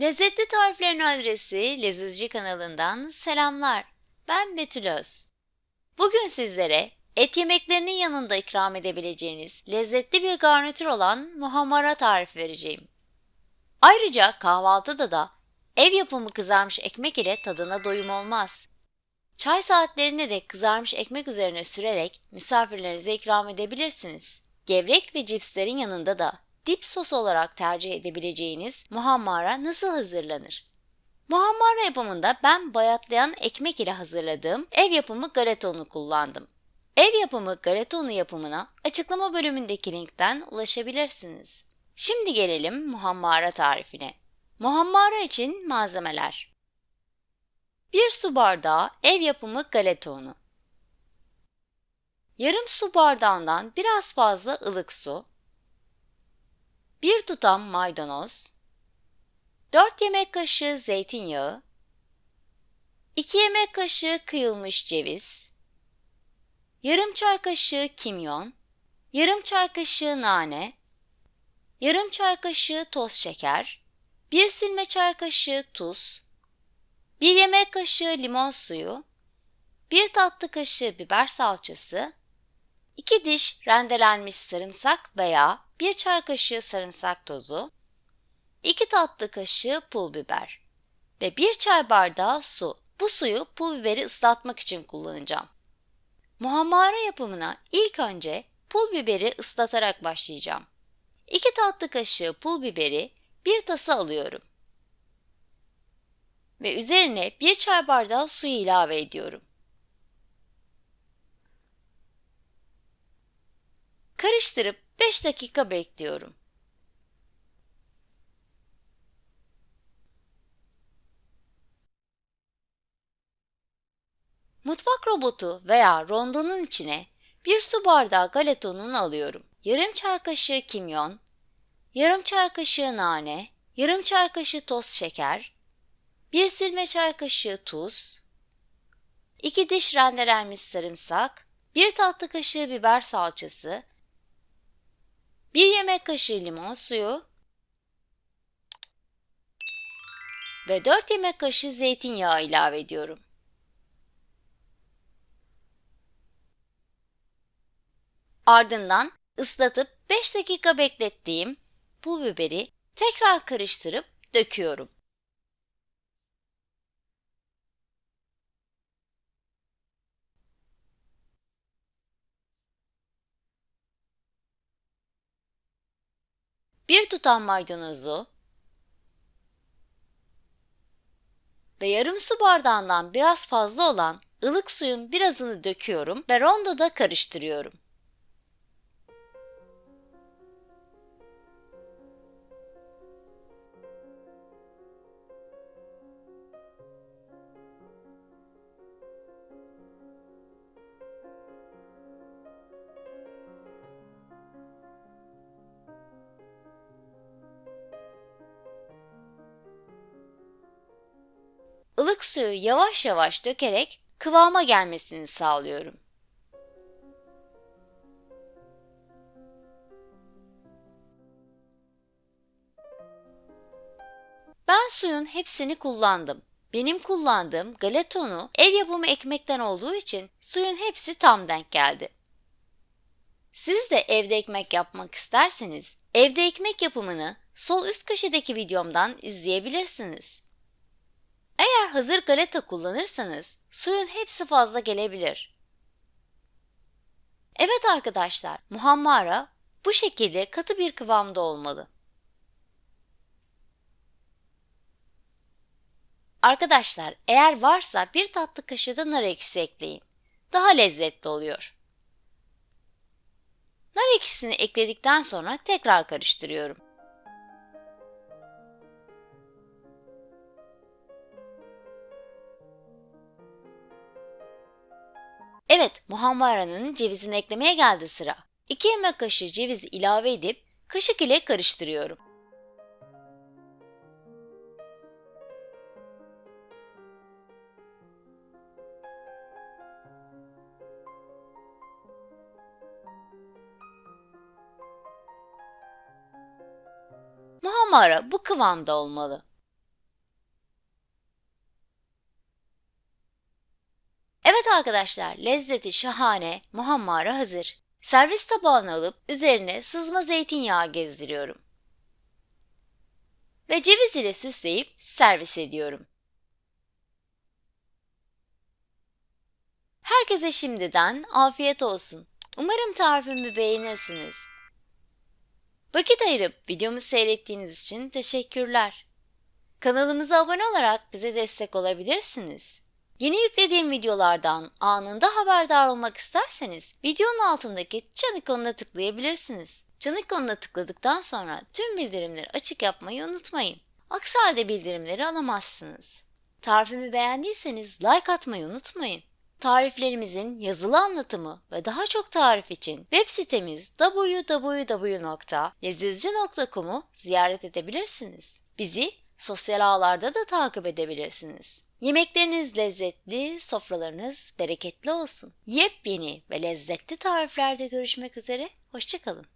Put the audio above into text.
Lezzetli Tariflerin Adresi Lezzetçi kanalından selamlar. Ben Betül Öz. Bugün sizlere et yemeklerinin yanında ikram edebileceğiniz lezzetli bir garnitür olan muhammara tarifi vereceğim. Ayrıca kahvaltıda da ev yapımı kızarmış ekmek ile tadına doyum olmaz. Çay saatlerinde de kızarmış ekmek üzerine sürerek misafirlerinize ikram edebilirsiniz. Gevrek ve cipslerin yanında da dip sos olarak tercih edebileceğiniz muhammara nasıl hazırlanır? Muhammara yapımında ben bayatlayan ekmek ile hazırladığım ev yapımı galeta unu kullandım. Ev yapımı galeta unu yapımına açıklama bölümündeki linkten ulaşabilirsiniz. Şimdi gelelim muhammara tarifine. Muhammara için malzemeler 1 su bardağı ev yapımı galeta unu Yarım su bardağından biraz fazla ılık su 1 tutam maydanoz 4 yemek kaşığı zeytinyağı 2 yemek kaşığı kıyılmış ceviz yarım çay kaşığı kimyon yarım çay kaşığı nane yarım çay kaşığı toz şeker 1 silme çay kaşığı tuz 1 yemek kaşığı limon suyu 1 tatlı kaşığı biber salçası 2 diş rendelenmiş sarımsak veya 1 çay kaşığı sarımsak tozu, 2 tatlı kaşığı pul biber ve 1 çay bardağı su. Bu suyu pul biberi ıslatmak için kullanacağım. Muhammara yapımına ilk önce pul biberi ıslatarak başlayacağım. 2 tatlı kaşığı pul biberi bir tasa alıyorum. Ve üzerine 1 çay bardağı suyu ilave ediyorum. Karıştırıp 5 dakika bekliyorum. Mutfak robotu veya rondonun içine bir su bardağı galeta ununu alıyorum. Yarım çay kaşığı kimyon, yarım çay kaşığı nane, yarım çay kaşığı toz şeker, bir silme çay kaşığı tuz, iki diş rendelenmiş sarımsak, bir tatlı kaşığı biber salçası 1 yemek kaşığı limon suyu ve 4 yemek kaşığı zeytinyağı ilave ediyorum. Ardından ıslatıp 5 dakika beklettiğim pul biberi tekrar karıştırıp döküyorum. Bir tutam maydanozu ve yarım su bardağından biraz fazla olan ılık suyun birazını döküyorum ve rondoda karıştırıyorum. Ilık suyu yavaş yavaş dökerek kıvama gelmesini sağlıyorum. Ben suyun hepsini kullandım. Benim kullandığım galetonu ev yapımı ekmekten olduğu için suyun hepsi tam denk geldi. Siz de evde ekmek yapmak isterseniz evde ekmek yapımını sol üst köşedeki videomdan izleyebilirsiniz. Eğer hazır galeta kullanırsanız suyun hepsi fazla gelebilir. Evet arkadaşlar, muhammara bu şekilde katı bir kıvamda olmalı. Arkadaşlar eğer varsa bir tatlı kaşığı da nar ekşisi ekleyin. Daha lezzetli oluyor. Nar ekşisini ekledikten sonra tekrar karıştırıyorum. Evet, muhammaranın cevizini eklemeye geldi sıra. 2 yemek kaşığı cevizi ilave edip kaşık ile karıştırıyorum. Muhammara bu kıvamda olmalı. Evet arkadaşlar, lezzeti şahane, muhammara hazır. Servis tabağına alıp üzerine sızma zeytinyağı gezdiriyorum. Ve ceviz ile süsleyip servis ediyorum. Herkese şimdiden afiyet olsun. Umarım tarifimi beğenirsiniz. Vakit ayırıp videomu seyrettiğiniz için teşekkürler. Kanalımıza abone olarak bize destek olabilirsiniz. Yeni yüklediğim videolardan anında haberdar olmak isterseniz videonun altındaki çan ikonuna tıklayabilirsiniz. Çan ikonuna tıkladıktan sonra tüm bildirimleri açık yapmayı unutmayın. Aksi halde bildirimleri alamazsınız. Tarifimi beğendiyseniz like atmayı unutmayın. Tariflerimizin yazılı anlatımı ve daha çok tarif için web sitemiz www.lezizci.com'u ziyaret edebilirsiniz. Bizi sosyal ağlarda da takip edebilirsiniz. Yemekleriniz lezzetli, sofralarınız bereketli olsun. Yepyeni ve lezzetli tariflerde görüşmek üzere, hoşçakalın.